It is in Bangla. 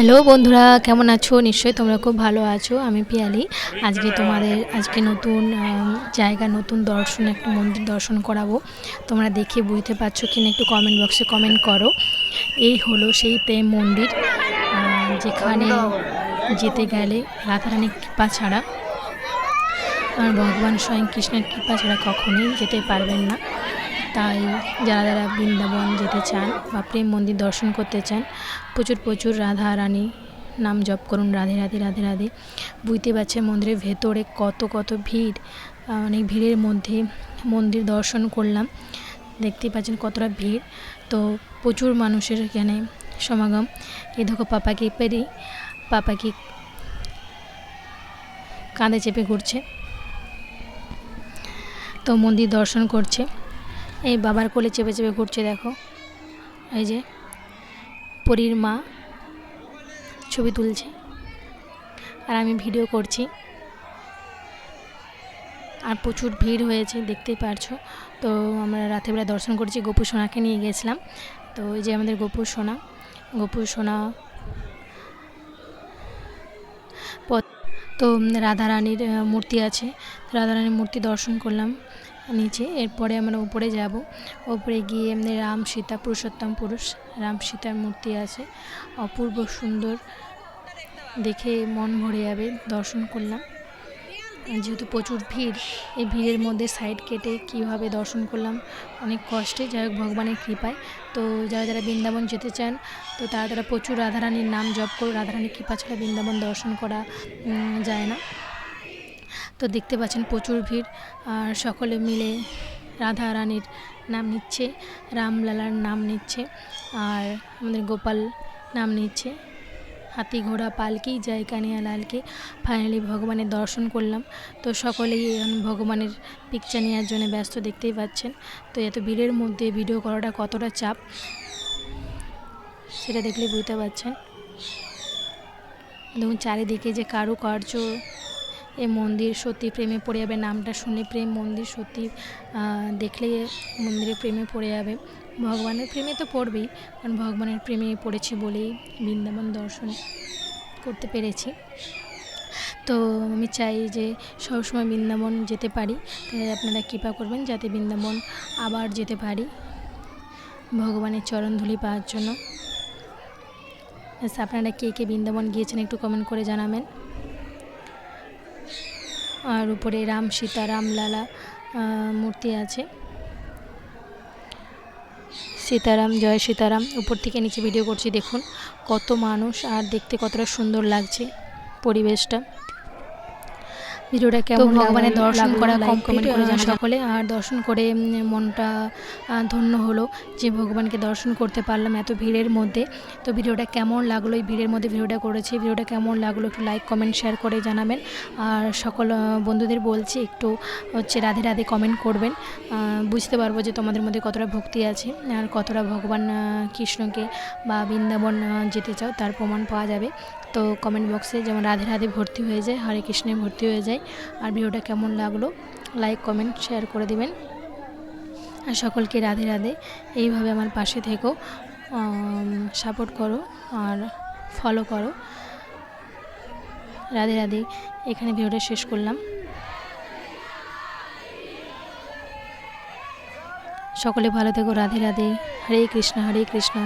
হ্যালো বন্ধুরা, কেমন আছো? নিশ্চয়ই তোমরা খুব ভালো আছো। আমি পিয়ালি। আজকে তোমাদের, আজকে নতুন জায়গা, নতুন দর্শন, একটা মন্দির দর্শন করাবো। তোমরা দেখে বুঝতে পারছ কিনা একটু কমেন্ট বক্সে কমেন্ট করো। এই হলো সেই প্রেম মন্দির। যেখানে যেতে গেলে রাধারানীর কৃপা ছাড়া আর ভগবান স্বয়ং কৃষ্ণের কৃপা ছাড়া কখনোই যেতে পারবেন না। তাই যারা যারা বৃন্দাবন যেতে চান বা প্রেম মন্দির দর্শন করতে চান, প্রচুর প্রচুর রাধা রানী নাম জপ করুন, রাধে রাধে রাধে রাধে। বুঝতে পারছে মন্দিরের ভেতরে কত কত ভিড়। অনেক ভিড়ের মধ্যে মন্দির দর্শন করলাম। দেখতেই পাচ্ছেন কতটা ভিড়। তো প্রচুর মানুষের এখানে সমাগম। এ দেখো পাপাকে পেরি, পাপাকে কাঁধে চেপে ঘুরছে। তো মন্দির দর্শন করছে। এই বাবার কোলে চেপে চেপে ঘুরছে, দেখো। এই যে, পরীর মা ছবি তুলছে। আর আমি ভিডিও করছি। আর প্রচুর ভিড় হয়েছে, দেখতেই পারছ। তো আমরা রাতেরবেলা দর্শন করছি গোপু সোনাকে নিয়ে গেছিলাম। তো এই যে আমাদের গোপু সোনা গোপু সোনা পথ- তো রাধারানীর রানীর মূর্তি আছে। রাধারানীর মূর্তি দর্শন করলাম নিচে। এরপরে আমরা উপরে যাব। ওপরে গিয়ে এমনি রাম সীতা, পুরুষোত্তম পুরুষ, রাম সীতার মূর্তি আছে। অপূর্ব সুন্দর দেখে মন ভরে যাবে। দর্শন করলাম। যেহেতু প্রচুর ভিড়, এই ভিড়ের মধ্যে সাইড কেটে কীভাবে দর্শন করলাম, অনেক কষ্টে। যাই হোক, ভগবানের কৃপায়। তো যারা যারা বৃন্দাবন যেতে চান, তো তারা তারা প্রচুর রাধারানীর নাম জপ করো। রাধারানীর কৃপা ছাড়া বৃন্দাবন দর্শন করা যায় না। তো দেখতে পাচ্ছেন প্রচুর ভিড়, আর সকলে মিলে রাধা রানীর নাম নিচ্ছে, রামলালার নাম নিচ্ছে, আর আমাদের গোপাল নাম নিচ্ছে। হাতি ঘোড়া পালকি জয় কানিয়া লালকে। ফাইনালি ভগবানের দর্শন করলাম। তো সকলেই ভগবানের পিকচার নেওয়ার জন্য ব্যস্ত দেখতেই পাচ্ছেন। তো এত ভিড়ের মধ্যে ভিডিও করাটা কতটা চাপ, সেটা দেখলে বুঝতে পারছেন। দেখুন, চারিদিকে যে কারুকার্য এই মন্দির সত্যি প্রেমে পড়ে যাবে নামটা শুনে প্রেম মন্দির আহ, দেখলে মন্দিরে প্রেমে পড়ে যাবে। ভগবানের প্রেমে তো পড়বেই কারণ ভগবানের প্রেমে পড়েছি বলেই বৃন্দাবন দর্শন করতে পেরেছি। তো আমি চাই যে সবসময় বৃন্দাবন যেতে পারি তাই আপনারা কৃপা করবেন যাতে বৃন্দাবন আবার যেতে পারি ভগবানের চরণধুলি পাওয়ার জন্য। আপনারা কে কে বৃন্দাবন গিয়েছেন একটু কমেন্ট করে জানাবেন। আর উপরে রাম সীতা রামলালা মূর্তি আছে। সীতারাম, জয় সীতারাম, উপর থেকে নিচে ভিডিও করছি, দেখুন কত মানুষ আর দেখতে কতটা সুন্দর লাগছে পরিবেশটা। ভিডিওটা কেমন ভগবানের দর্শন করা কম কমেন্ট করে জানা সকলে। আর দর্শন করে মনটা ধন্য হলো যে ভগবানকে দর্শন করতে পারলাম এত ভিড়ের মধ্যে। তো ভিডিওটা কেমন লাগল? এই ভিড়ের মধ্যে ভিডিওটা করেছি। ভিডিওটা কেমন লাগল? একটু লাইক কমেন্ট শেয়ার করে জানাবেন। আর সকল বন্ধুদের বলছি একটু হচ্ছে রাধে রাধে কমেন্ট করবেন। বুঝতে পারব যে তোমাদের মধ্যে কতটা ভক্তি আছে আর কতটা ভগবান কৃষ্ণকে বা বৃন্দাবন যেতে চাও তার প্রমাণ পাওয়া যাবে। তো কমেন্ট বক্সে যেমন রাধে রাধে ভর্তি হয়ে যায় হরে কৃষ্ণে ভর্তি হয়ে যায়। আর ভিডিওটা কেমন লাগল লাইক কমেন্ট শেয়ার করে দিবেন। আর সকলকে রাধে রাধে। এইভাবে আমার পাশে থেকো সাপোর্ট করো আর ফলো করো। রাধে রাধে। এখানে ভিডিওটা শেষ করলাম। সকলে ভালো থেকো, রাধে রাধে। হরে কৃষ্ণ হরে কৃষ্ণ।